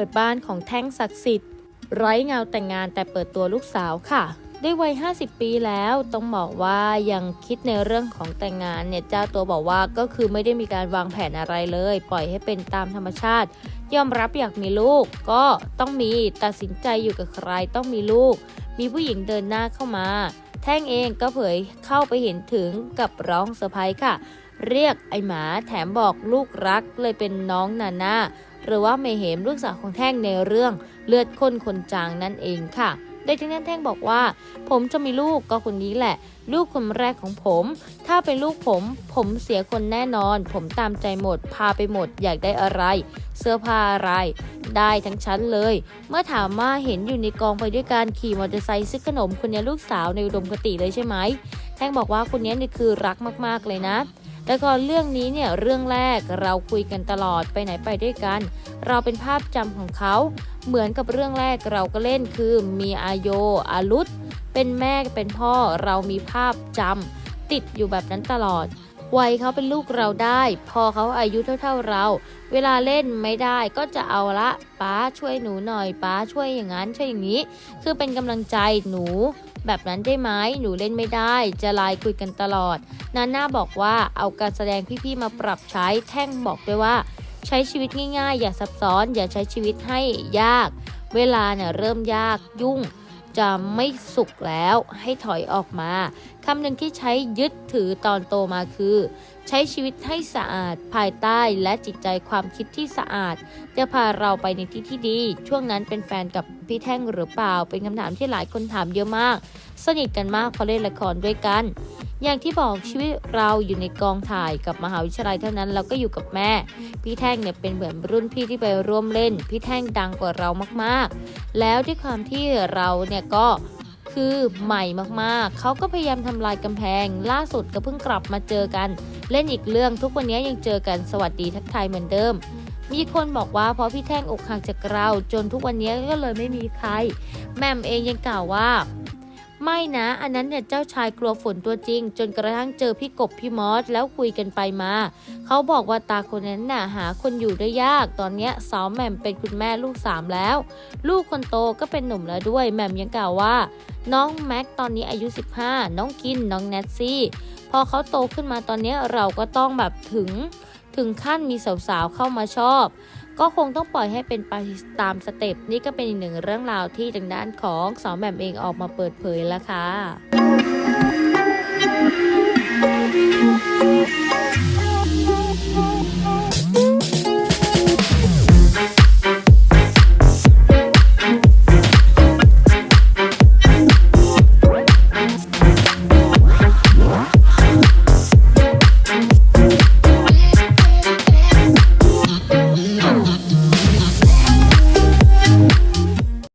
ปิดบ้านของแท่งศักดิ์สิทธิ์ ไร้เงาแต่งงานแต่เปิดตัวลูกสาวค่ะ ด้วยวัย 50 ปีแล้วต้องบอกว่ายังคิดในเรื่องของแต่งงานเนี่ยเจ้าตัวบอกว่าก็คือไม่ได้มีการวางแผนอะไรเลย ปล่อยให้เป็นตามธรรมชาติ ยอมรับอยากมีลูก ก็ต้องมีตัดสินใจอยู่กับใครต้องมีลูก มีผู้หญิงเดินหน้าเข้ามา แท่งเองก็เผยเข้าไปเห็นถึงกับร้องเซอร์ไพรส์ค่ะ เรียกไอหมาแถมบอกลูกรักเลยเป็นน้องนาน่าหรือว่าเมเหมลูกสาวของแท่งในเรื่องเลือดข้นคนจางนั่นเองค่ะโดยที่นั่นแท่งบอกว่า ผมจะมีลูกก็คนนี้แหละ ลูกคนแรกของผม ถ้าเป็นลูกผม ผมเสียคนแน่นอน ผมตามใจหมด พาไปหมด อยากได้อะไร เสื้อผ้าอะไร ได้ทั้งชั้นเลย เมื่อถามว่าเห็นอยู่ในกองไปด้วยการขี่มอเตอร์ไซค์ซื้อขนมคนนี้ลูกสาวในอุดมคติเลยใช่ไหม แท่งบอกว่าคนนี้นี่คือรักมากๆเลยนะ แล้วก็เรื่องนี้เนี่ยเรื่องแรกเราคุยกันตลอดไปไหนไปด้วยกัน เราเป็นภาพจำของเขา เหมือนกับเรื่องแรกเราก็เล่นคือมีอาโยอาลุตเป็นแม่เป็นพ่อเรามีภาพจำติดอยู่แบบนั้นตลอด วัยเขาเป็นลูกเราได้ พอเขาอายุเท่า ๆเรา เวลาเล่นไม่ได้ก็จะเอาละป้าช่วยหนูหน่อยป้าช่วยอย่างนั้นช่วยอย่างนี้ คือเป็นกำลังใจหนู แบบนั้นได้ไหมหนูเล่นไม่ได้ จะไลน์คุยกันตลอดนาน่าบอกว่าเอาการแสดงพี่ๆมาปรับใช้แท่งบอกด้วยว่า ใช้ชีวิตง่ายๆ อย่าซับซ้อน อย่าใช้ชีวิตให้ยาก เวลาเนี่ยเริ่มยากยุ่ง จะไม่สุขแล้วให้ถอยออกมาคำหนึ่งที่ใช้ยึดถือตอนโตมาคือ ใช้ชีวิตให้สะอาดภายใต้และจิตใจความคิดที่สะอาด จะพาเราไปในที่ที่ดี ช่วงนั้นเป็นแฟนกับพี่แท่งหรือเปล่า เป็นคำถามที่หลายคนถามเยอะมาก สนิทกันมากเพราะเล่นละครด้วยกัน อย่างที่บอกชีวิตเราอยู่ในกองถ่ายกับมหาวิทยาลัยเท่านั้นเราก็อยู่กับแม่ พี่แท่งเนี่ยเป็นเหมือนรุ่นพี่ที่ไปร่วมเล่น พี่แท่งดังกว่าเรามากๆ แล้วด้วยความที่เราเนี่ยก็คือใหม่มากๆ เขาก็พยายามทำลายกำแพง ล่าสุดก็เพิ่งกลับมาเจอกัน เล่นอีกเรื่องทุกวันนี้ยังเจอกันสวัสดีทักทายเหมือนเดิม มีคนบอกว่าเพราะพี่แท่งอกหักจากเรา จนทุกวันนี้ก็เลยไม่มีใคร แม่มเองยังกล่าวว่า ไม่นะอันนั้นเนี่ยเจ้าชายกลัวฝนตัวจริง จนกระทั่งเจอพี่กบพี่มอสแล้วคุยกันไปมา เขาบอกว่าตาคนนั้นน่ะหาคนอยู่ได้ยาก ตอนเนี้ยสาวแหม่มเป็นคุณแม่ลูกสามแล้ว ลูกคนโตก็เป็นหนุ่มแล้วด้วยแหม่มยังกล่าวว่า น้องแม็กตอนนี้อายุ 15 น้องกินน้องแนทซี่พอเขาโตขึ้นมาตอนนี้เราก็ต้องแบบถึง ถึงขั้นมีสาวๆเข้ามาชอบ ก็คงต้องปล่อยให้เป็นไปตามสเต็ปนี่ก็เป็นอีกหนึ่งเรื่องราวที่ทางด้านของสาวแหม่มเองออกมาเปิดเผยแล้วค่ะ